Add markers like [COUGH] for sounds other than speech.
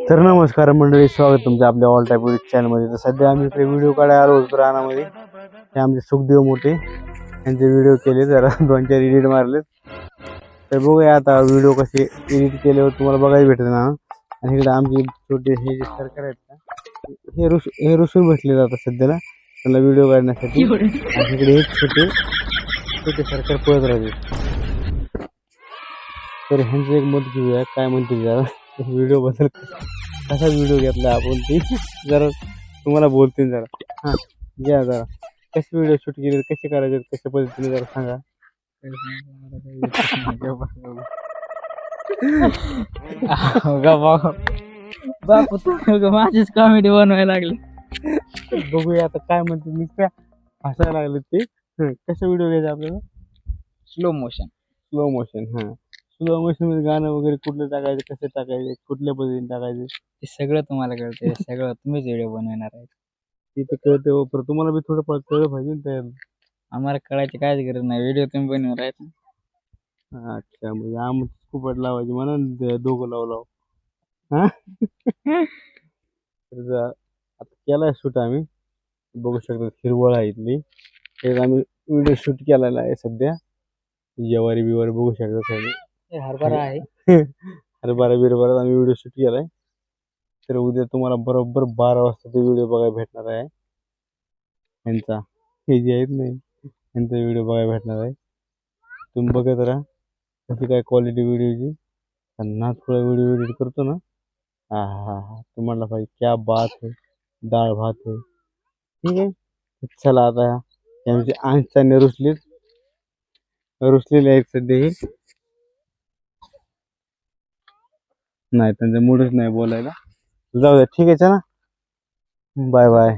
तर नमस्कार मंडळी स्वागत तुमचं आपल्या ऑल टाईप युट्यूब चॅनलमध्ये तर सध्या आम्ही इकडे व्हिडिओ काढायला आलो होतो रानामध्ये. हे आमचे सुखदेव मोठे यांचे व्हिडिओ केले जरा [LAUGHS] दोन चार एडिट मारले तर बघूया आता व्हिडिओ कसे एडिट केल्यावर तुम्हाला बघायला भेटत ना. आणि इकडे आमचे छोटे हे जे सरकार आहेत ना हे रुस हे रुसून बसले जातात सध्याला त्यांना व्हिडिओ काढण्यासाठी. आणि इकडे हे छोटे छोटे सरकार पळत राहते. तर ह्यांचं एक मत घेऊया काय म्हणते जरा व्हिडिओ बद्दल. कसा व्हिडिओ घेतला आपण ती? जरा तुम्हाला बोलतील जरा. हां घ्या जरा. कसे व्हिडिओ शूट केले कसे करायचे कशा पद्धतीने जरा सांगा. बापू तू माझीच कॉमेडी बनवायला लागली. बघूया आता काय म्हणते मी काय हसायला लागले ते. हं, कसा व्हिडिओ घ्यायचा आपल्याला? स्लो मोशन स्लो मोशन हां. स्लो मोशनमध्ये गाणं वगैरे कुठलं टाकायचं कसं टाकायचं कुठल्या पद्धतीने टाकायचं? ते सगळं तुम्हाला कळतंय सगळं तुम्हीच व्हिडिओ बनवणार आहे ते तर कळतं हो, पण तुम्हाला बी थोडं कळलं पाहिजे ना त्याला. आम्हाला कळायची काहीच गरज नाही व्हिडिओ तुम्ही बनवणार आहेत. अच्छा म्हणजे आम खूपच लावायची म्हणा ना ते दोघं लाव लाव. हा? [LAUGHS] तर जा- आता केलाय शूट आम्ही. बघू शकतो हिरवळ आहे इथली. तर आम्ही व्हिडिओ शूट केलेला आहे सध्या. जवारी बिवारी बघू शकता सगळे हे हरभरा आहे. [LAUGHS] हरभरा बिरभरात आम्ही व्हिडिओ शूट केलाय. तर उद्या तुम्हाला बरोबर बारा वाजता ते व्हिडिओ बघायला भेटणार आहे. यांचा. हे जे आहेत नाही यांचा व्हिडिओ बघायला भेटणार आहे. तुम्ही बघत राहा. कशी काय क्वालिटी व्हिडिओची आणि थोडा व्हिडिओ एडिट करतो ना. हा हा हा. तुम्हाला पाहिजे क्या बात है. डाळ भात है. ठीक आहे? चला आता. यांचे आंगचाने रुसलेत रुसलेले आहेत सध्या ही नाही त्यांचा मूडच नाही बोलायला. जाऊ द्या ठीक आहे ना बाय बाय.